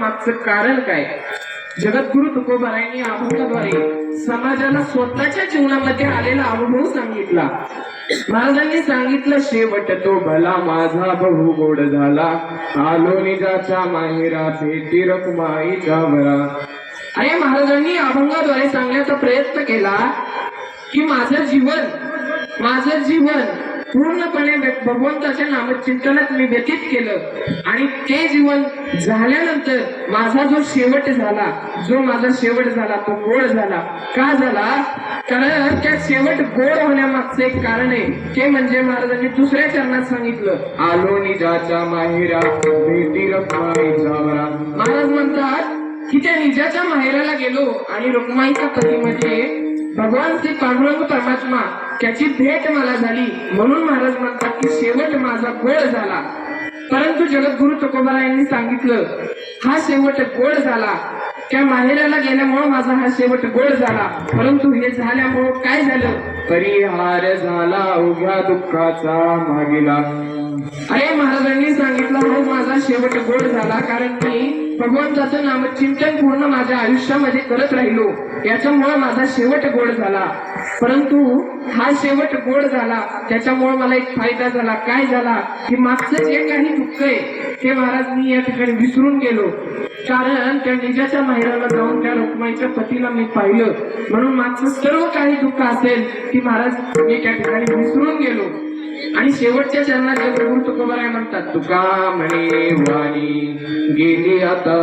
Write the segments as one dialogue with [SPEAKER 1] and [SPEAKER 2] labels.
[SPEAKER 1] मागचं कारण काय? जगद्गुरु तुकोबारायांनी अभंगाद्वारे समाजाला स्वतःच्या जीवनामध्ये आलेला अनुभव सांगितला. महाराजांनी सांगितलं शेवट तो भला माझा बहु गोड झाला. आलो निजाच्या माहेरा भेटी रकुमाईच्या वरा. अरे महाराजांनी अभंगाद्वारे सांगण्याचा प्रयत्न केला की माझं जीवन माझं जीवन पूर्णपणे भगवंताच्या नामचिंतनात मी व्यतीत केलं. आणि ते जीवन झाल्यानंतर माझा जो शेवट झाला जो माझा शेवट झाला तो गोड झाला. का झाला? कारण त्या शेवट गोड होण्यामागचं एक कारण आहे. ते म्हणजे महाराजांनी दुसऱ्या चरणात सांगितलं आलो निजाच्या माहेरा भेटी महाराज म्हणतात की त्या निजाच्या माहेराला गेलो आणि रुक्माईचा पती म्हणजे भगवान श्री पांडुरंग परमात्मा त्याची भेट मला झाली. म्हणून महाराज म्हणतात की शेवट माझा गोड झाला. परंतु जगद्गुरु तुकोबारा यांनी सांगितलं हा शेवट गोड झाला. त्या माहेराला गेल्यामुळं माझा हा शेवट गोड झाला. परंतु हे झाल्यामुळं काय झालं? परिहार झाला उभ्या दुःखाचा मागेला. अरे महाराजांनी सांगितलं हो माझा शेवट गोड झाला कारण मी भगवंताचं नामचिंतन पूर्ण माझ्या आयुष्यामध्ये करत राहिलो. याच्यामुळे माझा शेवट गोड झाला. परंतु हा शेवट गोड झाला. त्याच्यामुळे मला एक फायदा झाला. काय झाला? की मागचं जे काही दुःख आहे ते महाराज मी या ठिकाणी विसरून गेलो. कारण त्या निजाच्या माहेराला जाऊन त्या रुक्माईच्या पतीला मी पाहिलं. म्हणून मागचं सर्व काही दुःख असेल की महाराज मी त्या ठिकाणी विसरून गेलो. आणि शेवटच्या चरणात जगद्गुरु तुकोबाराय म्हणतात तुका म्हणे वाणी गेली आता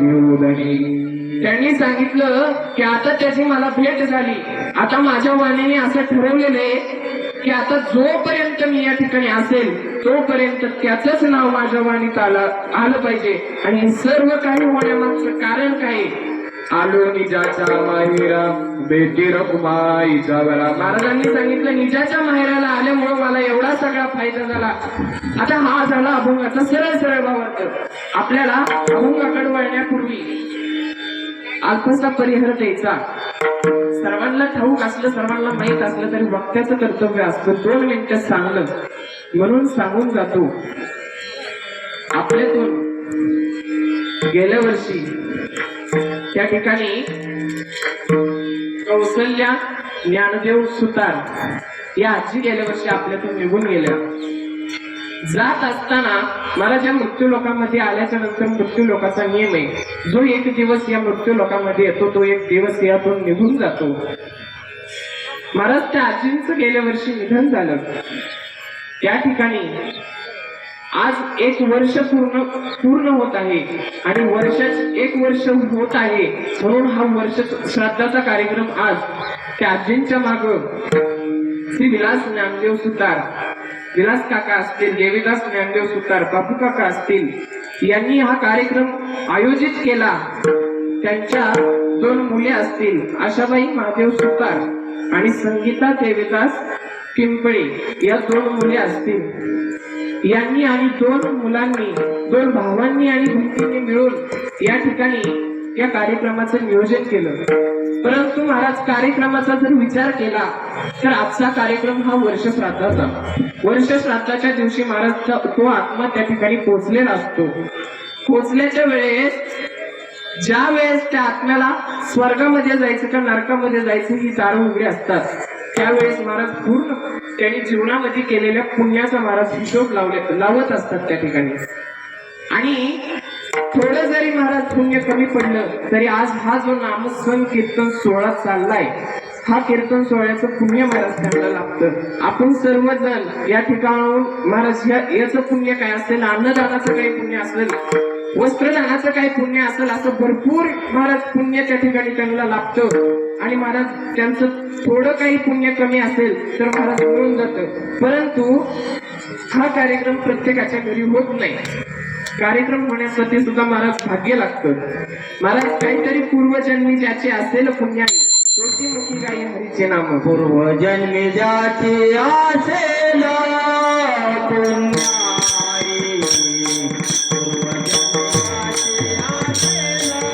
[SPEAKER 1] घेऊदनी त्यांनी सांगितलं की आता त्याची मला भेट झाली. आता माझ्या वाणीने असं ठरवलेलं आहे की आता जोपर्यंत मी या ठिकाणी असेल तोपर्यंत त्याचंच नाव माझ्या वाणीत आलं आलं पाहिजे. आणि सर्व काही होण्यामागचं कारण काय? आलो निजाच्या माहेरा बेटी रकुमाईच्या वरा महाराजांनी सांगितलं निजाच्या माहेराला आल्यामुळं मला एवढा सगळा फायदा झाला. आता हा झाला अभंगाचा सरळ सरळ भावार्थ आपल्याला अभंगाकडे वळण्यापूर्वी अल्पसा परिहार द्यायचा. सर्वांना ठाऊक असलं सर्वांना माहीत असलं तरी वक्त्याचं कर्तव्य असतं. दोन मिनिटं सांगलं म्हणून सांगून जातो. आपल्यातून गेल्या वर्षी त्या ठिकाणी कौशल्या ज्ञानदेव सुतार या आजी गेल्या वर्षी आपल्यातून निघून गेल्या. जात असताना मला ज्या मृत्यू लोकांमध्ये आल्याच्यानंतर मृत्यू लोकांचा नियम आहे. जो एक दिवस या मृत्यू लोकांमध्ये येतो तो एक दिवस यातून निघून जातो. महाराज त्या आजींचं गेल्या वर्षी निधन झालं. त्या ठिकाणी आज एक वर्ष पूर्ण पूर्ण होत आहे आणि वर्ष एक वर्ष होत आहे म्हणून हा वर्ष श्राद्धाचा कार्यक्रम आज त्या आजींच्या माग श्री विलास ज्ञानदेव सुतार विलास काका असतील देवीदास ज्ञानदेव सुतार बापू काका असतील यांनी हा कार्यक्रम आयोजित केला. त्यांच्या दोन मुले असतील आशाबाई महादेव सुतार आणि संगीता देवीदास पिंपळे या दोन मुले असतील. यांनी आणि दोन मुलांनी दोन भावांनी आणि बहिणींनी मिळून या ठिकाणी या कार्यक्रमाचं नियोजन केलं. परंतु महाराज कार्यक्रमाचा जर विचार केला तर आजचा कार्यक्रम हा वर्ष श्राद्धाचा वर्ष श्राद्धाच्या दिवशी महाराजचा तो- आत्मा त्या ठिकाणी पोचलेला असतो. पोचल्याच्या वेळेस ज्या वेळेस त्या आत्म्याला स्वर्गामध्ये जायचं का नरकामध्ये जायचं ही दार उघडी असतात. त्यावेळेस महाराज पूर्ण त्यांनी जीवनामध्ये केलेल्या पुण्याचा महाराज हिशोब लावले लावत असतात त्या ठिकाणी. आणि थोडं जरी महाराज पुण्य कमी पडलं तरी आज हा जो नामस्मरण कीर्तन सोहळा चाललाय हा कीर्तन सोहळ्याचं पुण्य महाराज त्यांना लागतं. आपण सर्वजण या ठिकाणाहून महाराज या याचं पुण्य काय असेल अन्नदानाचं काही पुण्य असेल वस्त्रदानाचं काही पुण्य असेल असं भरपूर महाराज पुण्य त्या ठिकाणी त्यांना लागतं. आणि महाराज त्यांचं थोडं काही पुण्य कमी असेल तर महाराज मिळून जातं. परंतु हा कार्यक्रम प्रत्येकाच्या घरी होत नाही. कार्यक्रम होण्यासाठी सुद्धा महाराज भाग्य लागतं महाराज काहीतरी पूर्वजन्मी ज्याचे असेल पुण्याने तोची मुखी गाई हरीचे नाम
[SPEAKER 2] पूर्वजन्मी ज्याचे असेल पुण्याई. पूर्वजन्मी ज्याचे असेल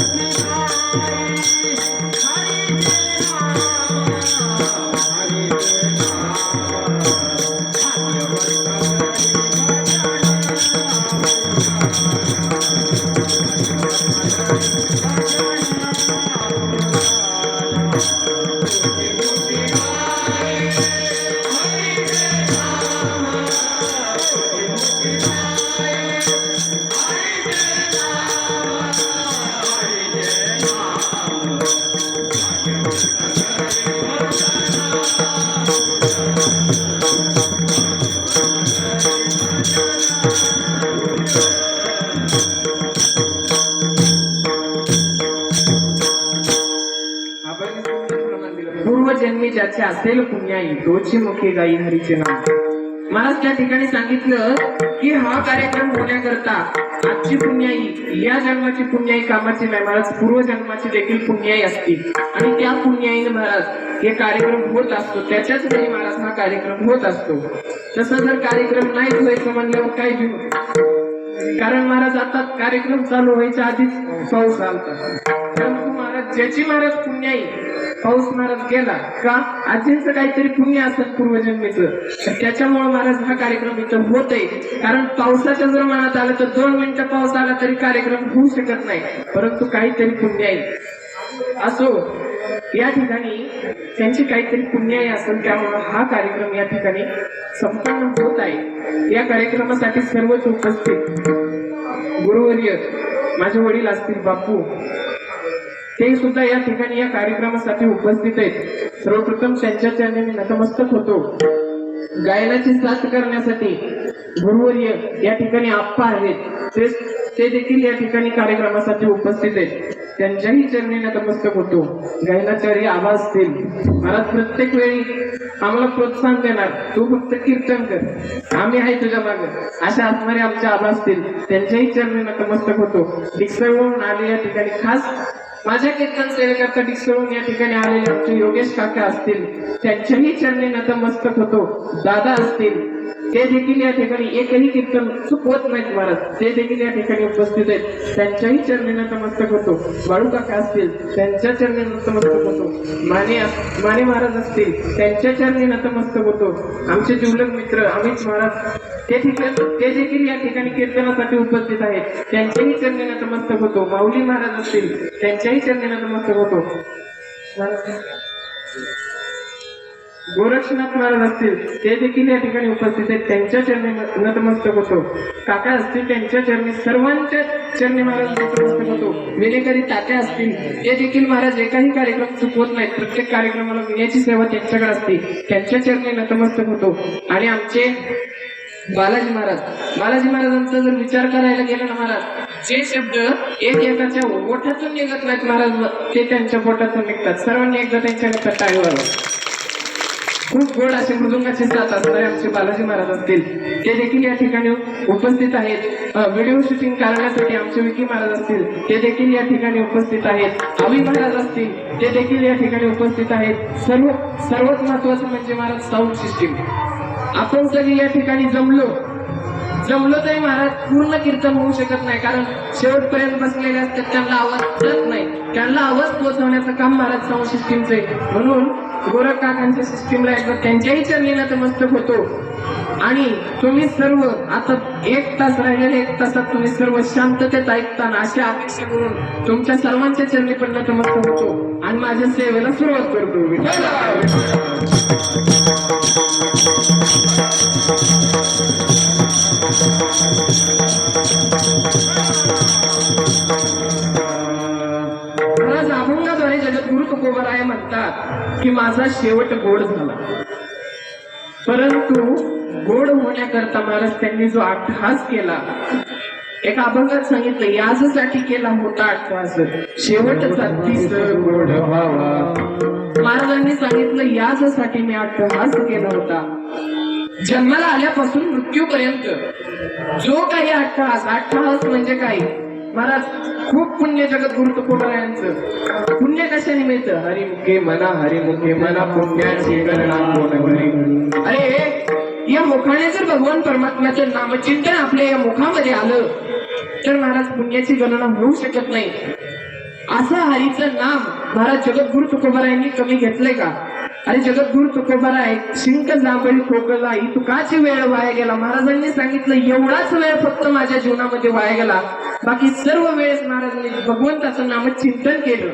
[SPEAKER 1] आपण पूर्वजन्मी ज्याचे असेल पुण्याई तोची मुखे गाई हरीचे नाव. त्या ठिकाणी सांगितलं की हा कार्यक्रम होण्याकरता आजची पुण्याई या जन्माची पुण्याई कामाची नाही महाराज पूर्वजन्माची देखील पुण्याई असते. आणि त्या पुण्याईने महाराज हे कार्यक्रम होत असतो. त्याच्याच वेळी महाराज हा कार्यक्रम होत असतो. तसं जर कार्यक्रम नाही व्हायचं म्हणल्यावर काय घेऊ कारण महाराज आता कार्यक्रम चालू व्हायच्या आधीच पाऊस आलता. परंतु महाराज ज्याची महाराज पुण्याई पाऊस महाराज गेला का? आजींचं काहीतरी पुण्य असत पूर्वजन्मीच. तर त्याच्यामुळे महाराज हा कार्यक्रम इथं होत आहे कारण पावसाच्या जर मनात आलं तर दोन मिनिटं पाऊस आला तरी कार्यक्रम होऊ शकत नाही. परंतु काहीतरी पुण्य आहे. असो या ठिकाणी त्यांची काहीतरी पुण्याई असेल त्यामुळे हा कार्यक्रम या ठिकाणी संपन्न होत आहे. या कार्यक्रमासाठी सर्वच उपस्थित गुरुवर्य माझे वडील असतील बापू ते सुद्धा या ठिकाणी या कार्यक्रमासाठी उपस्थित आहेत. सर्वप्रथम त्यांच्या चरणी मी नतमस्तक होतो. गायनाची साथ करण्यासाठी गुरुवर्य या ठिकाणी आप्पा आहेत. ते ते देखील या ठिकाणी कार्यक्रमासाठी उपस्थित आहेत. त्यांच्याही चरणी नतमस्तक होतो. गायनाचार्य आवाज असतील मला प्रत्येक वेळी आम्हाला प्रोत्साहन देणार. तू फक्त कीर्तन कर. आम्ही आहे तुझ्या मागे. अशा असणारे आमचे आवाज असतील त्यांच्याही चरणी नतमस्तक होतो. डिक्सळवरून आले या ठिकाणी खास माझ्या कीर्तन सेवेकरता खेळून या ठिकाणी आलेले आमचे योगेश काका असतील त्यांच्याही चरणी नतमस्तक होतो. दादा असतील ते देखील या ठिकाणी एकही कीर्तन चुकवत नाहीत महाराज ते देखील या ठिकाणी उपस्थित आहेत त्यांच्याही चरणी नतमस्तक होतो. बाळू काका असतील? त्यांच्या चरणी नतमस्तक होतो. माने माने महाराज असतील? त्यांच्या चरणी नतमस्तक होतो. आमचे जिवलग मित्र अमित महाराज ते ठिकाण ते देखील या ठिकाणी कीर्तनासाठी उपस्थित आहेत. त्यांच्याही चरणी नतमस्तक होतो. माऊली महाराज असतील? त्यांच्याही चरणी नतमस्तक होतो. गोरक्षनाथ महाराज असतील ते देखील या ठिकाणी उपस्थित आहेत. त्यांच्या चरणी नतमस्तक होतो. काका असतील त्यांच्या चरणी सर्वांच्या चरणी महाराज नतमस्तक होतो. विनेकरी तात्या असतील ते देखील महाराज एकाही कार्यक्रम चुकवत नाहीत. प्रत्येक कार्यक्रमाला विण्याची सेवा त्यांच्याकडे असते. त्यांच्या चरणी नतमस्तक होतो. आणि आमचे बालाजी महाराज बालाजी महाराजांचा जर विचार करायला गेला ना महाराज जे शब्द एक एकाच्या ओठातून निघत नाहीत महाराज ते त्यांच्या पोटातून निघतात. सर्वांनी एकदा त्यांच्या निघतात टाळीवर खूप गोड असे मृदुंगाचे जातात असणारे आमचे बालाजी महाराज असतील. ते देखील या ठिकाणी उपस्थित आहेत. व्हिडिओ शूटिंग करण्यासाठी आमचे विकी महाराज असतील ते देखील या ठिकाणी उपस्थित आहेत. अवी महाराज असतील ते देखील या ठिकाणी उपस्थित आहेत. सर्व सर्वात महत्वाचं म्हणजे महाराज साऊंड सिस्टीम आपण जरी या ठिकाणी जमलो जमलो तरी महाराज. पूर्ण कीर्तन होऊ शकत नाही. कारण शेवटपर्यंत बसलेले असतात त्यांना आवाज जात नाही. त्यांना आवाज पोहोचवण्याचं काम महाराज साऊंड सिस्टीमचं आहे. म्हणून गोरख काकांच्या सिस्टीमला एकदा त्यांच्याही चरणीला तर मस्तक होतो. आणि तुम्ही सर्व आता एक तास राहिलेले एक तासात तुम्ही सर्व शांततेत ऐकताना अशी अपेक्षा करून तुमच्या सर्वांच्या चरणी पण नतमस्तक होतो. आणि माझ्या सेवेला सुरुवात करतो. महाराज अभंगाद्वारे जगद्गुरु तुकोबराय म्हणतात की माझा शेवट गोड झाला. परंतु गोड होण्याकरता महाराज त्यांनी जो अट्टहास केला एका अभंगात सांगितलं याजसाठी केला होता अट्टहास शेवटचा तीस गोड व्हावा. महाराजांनी सांगितलं याजसाठी मी अट्टहास केला होता. जन्माला आल्यापासून मृत्यूपर्यंत जो काही अट्टहास अट्टहास म्हणजे काय? महाराज खूप पुण्य जगद्गुरु तुकोबरायांचं पुण्य कशाने निमित्त हरिमुखे मना हरिमुखे मना पुण्याची गणना अरे या मुखाने जर भगवान परमात्म्याचं नामचिंतन आपल्या या मुखामध्ये आलं तर महाराज पुण्याची गणना होऊ शकत नाही. असं हरीचं नाम महाराज जगद्गुरु तुकोबरायांनी कमी घेतलंय का? आणि जगद्गुरु आहे? शिंक जांभळी खोकला ही तुकाची वेळ वाया गेला? महाराजांनी सांगितलं एवढाच वेळ फक्त माझ्या जीवनामध्ये वाया गेला. बाकी सर्व वेळेस महाराजांनी भगवंताचं नाम चिंतन केलं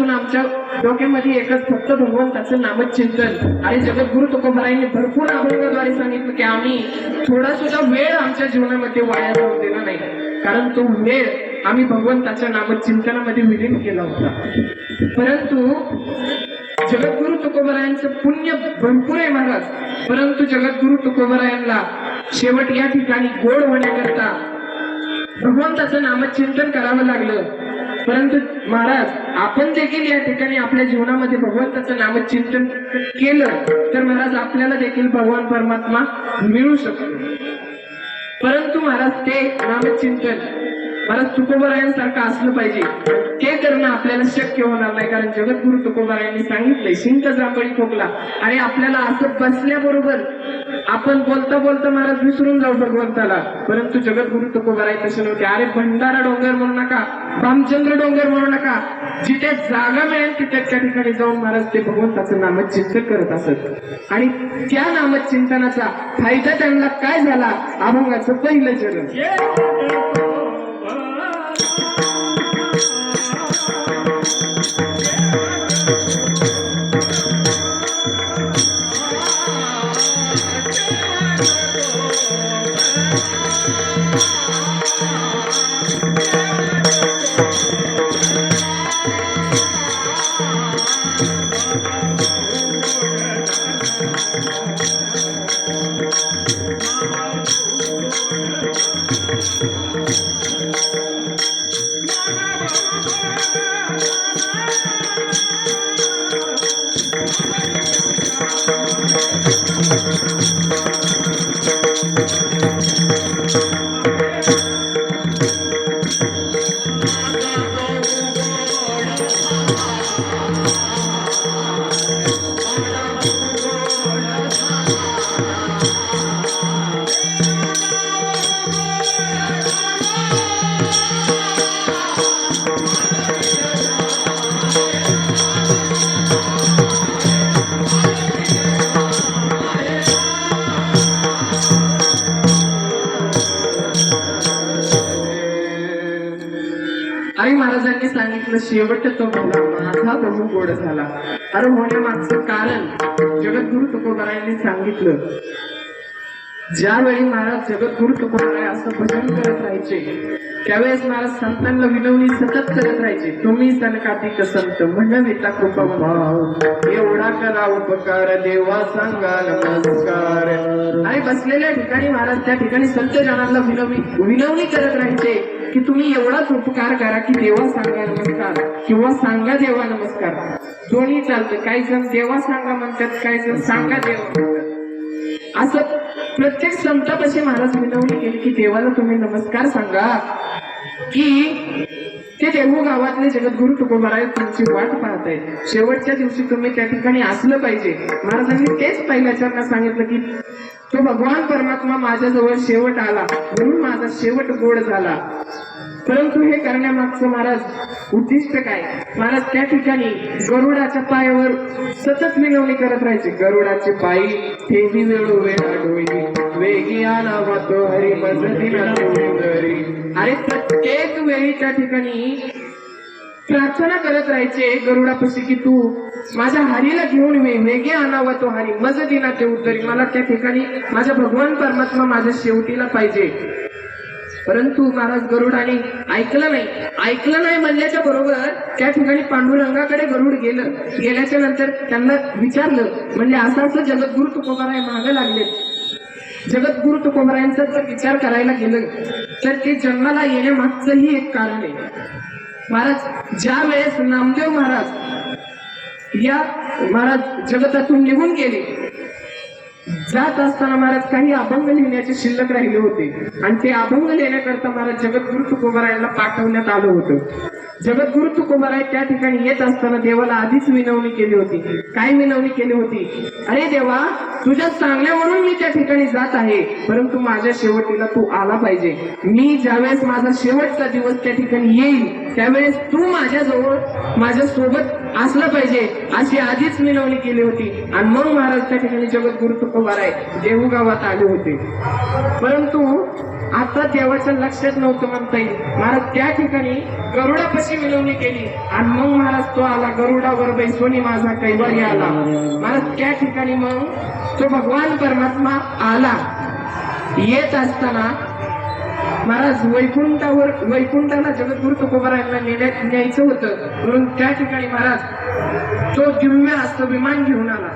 [SPEAKER 1] जन्माला आमच्या डोक्यामध्ये एकच फक्त भगवंताचं नामच चिंतन. आणि जगद्गुरु तुकोबरायांनी भरपूर अभंगाद्वारे सांगितलं की आम्ही थोडा सुद्धा वेळ आमच्या जीवनामध्ये वाया जाऊ देणार नाही. कारण तो वेळ आम्ही भगवंताच्या नामचिंतनामध्ये विलीन केला होता. परंतु जगद्गुरु तुकोबरायांचं पुण्य भरपूर आहे महाराज. परंतु जगद्गुरु तुकोबरायांना शेवट या ठिकाणी गोड होण्याकरता भगवंताचं नामचिंतन करावं लागलं. परंतु महाराज आपण देखील या ठिकाणी आपल्या जीवनामध्ये भगवंताचं नामचिंतन केलं तर महाराज आपल्याला देखील भगवान परमात्मा मिळू शकतो. परंतु महाराज ते नामचिंतन महाराज तुकोबरायांसारखं असलं पाहिजे. ते करणं आपल्याला शक्य होणार नाही कारण जगद्गुरु तुकोबरायांनी सांगितलंय शिंक जांभळी ठोकला आणि आपल्याला असं बसल्याबरोबर आपण बोलता बोलता महाराज विसरून जाऊ भगवंताला. परंतु जगद्गुरु तुकोबराय तसे नव्हते. अरे भंडारा डोंगर म्हणू नका रामचंद्र डोंगर म्हणू नका. जिथे जागा मिळेल तिथे त्या ठिकाणी जाऊन महाराज ते भगवंताचं नामचिंतन करत असत. आणि त्या नामचिंतनाचा फायदा त्यांना काय झाला? अभंगाचं पहिलं चरण. सांगितलं शेवट तो मला माझा बहु गोड झाला. अरे होण्यामागचं कारण जगद्गुरु तुकोबारायांनी सांगितलं. ज्यावेळी महाराज जगद्गुरु तुकोबाराय असं भजन करत राहायचे त्यावेळेस महाराज संतांना विनवणी सतत करत राहायचे तुम्ही सनकातिक संत म्हणविता कृपा एवढा करा उपकार देवा सांगा नमस्कार. आणि बसलेल्या ठिकाणी महाराज त्या ठिकाणी संत जनांना विनवणी विनवणी करत राहायचे. की तुम्ही एवढाच उपकार करा की देवा सांगा नमस्कार किंवा सांगा देवा नमस्कार. दोन्ही चालतं. काही जण देवा सांगा म्हणतात काही जण सांगा देवा म्हणतात. असं प्रत्येक संतापाशी महाराज विनवणी केली की देवाला तुम्ही नमस्कार सांगा. की ते देहू गावातले जगद्गुरु तुकोबाराय तुमची वाट पाहत आहेत शेवटच्या दिवशी तुम्ही त्या ठिकाणी असलं पाहिजे. महाराजांनी तेच पहिल्याच्या सांगितलं की तो भगवान परमात्मा माझ्याजवळ शेवट आला म्हणून माझा शेवट गोड झाला. परंतु हे करण्यामागचं महाराज उद्दिष्ट काय? महाराज त्या ठिकाणी गरुडाच्या पायावर सतत विनवणी करत राहायचे. गरुडाचे पायी ठेवी वेळो वेळा डोई वेगी आला वातो हरी मजतीला अरे प्रत्येक वेळी त्या ठिकाणी प्रार्थना करत राहायचे गरुडापाशी की तू माझ्या हरीला घेऊन मी वेगे आणावा तो हरी. मज दिना ते उत्तरी मला त्या ठिकाणी माझा भगवान परमात्मा माझ्या शेवटीला पाहिजे. परंतु महाराज गरुडाने ऐकलं नाही. ऐकलं नाही म्हणल्याच्या बरोबर त्या ठिकाणी पांडुरंगाकडे गरुड गेलं. गेल्याच्यानंतर त्यांना विचारलं म्हणजे असं असं जगद्गुरु तुकोबाराय मागे लागले जगद्गुरु तुकोबारायांचा जर विचार करायला गेलं तर ते जन्माला येण्यामागचंही एक कारण आहे. महाराज ज्या वेळेस नामदेव महाराज या महाराज जगतातून निघून गेले जात असताना महाराज काही अभंग लिहिण्याचे शिल्लक राहिले होते. आणि ते अभंग लिहिण्याकरता महाराज जगद्गुरु तुकोबारायांना पाठवण्यात आलं होतं. जगद्गुरु तुकोबाराय त्या ठिकाणी येत असताना देवाला आधीच विनवणी केली होती. काय विनवणी केली होती? अरे देवा तुझ्या चांगल्या म्हणून मी त्या ठिकाणी जात आहे. परंतु माझ्या शेवटीला तू आला पाहिजे. मी ज्यावेळेस माझा शेवटचा दिवस त्या ठिकाणी येईल त्यावेळेस तू माझ्याजवळ माझ्या सोबत असलं पाहिजे अशी आधीच विनवणी केली होती. आणि मग महाराज त्या ठिकाणी जगद्गुरु तुकोबाराय देहू गावात आले होते. परंतु आता देवाचं लक्षात नव्हतं म्हणता येईल. महाराज त्या ठिकाणी गरुडापाशी मिळवणी केली? आणि मग महाराज तो आला गरुडावर बैसोनी माझा कैवारी आला महाराज त्या ठिकाणी मग तो भगवान परमात्मा आला. येत असताना महाराज वैकुंठावर वैकुंठाला जगद्गुरु तुकोबारायांना नेण्यात न्यायचं होतं. म्हणून त्या ठिकाणी महाराज तो दिव्य असं विमान घेऊन आला.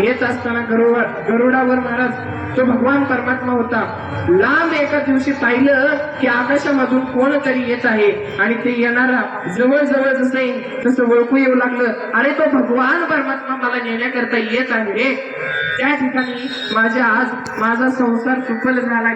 [SPEAKER 1] येत असताना गरुड गरुडावर महाराज तो भगवान परमात्मा होता. लांब एका दिवशी पाहिलं की आकाशामधून कोणतरी येत आहे आणि ते येणारा जवळ जवळ जसं तसं ओळखू येऊ लागलं. अरे तो भगवान परमात्मा मला नेण्याकरता येत आहे त्या ठिकाणी माझ्या आज माझा संसार सुफल झाला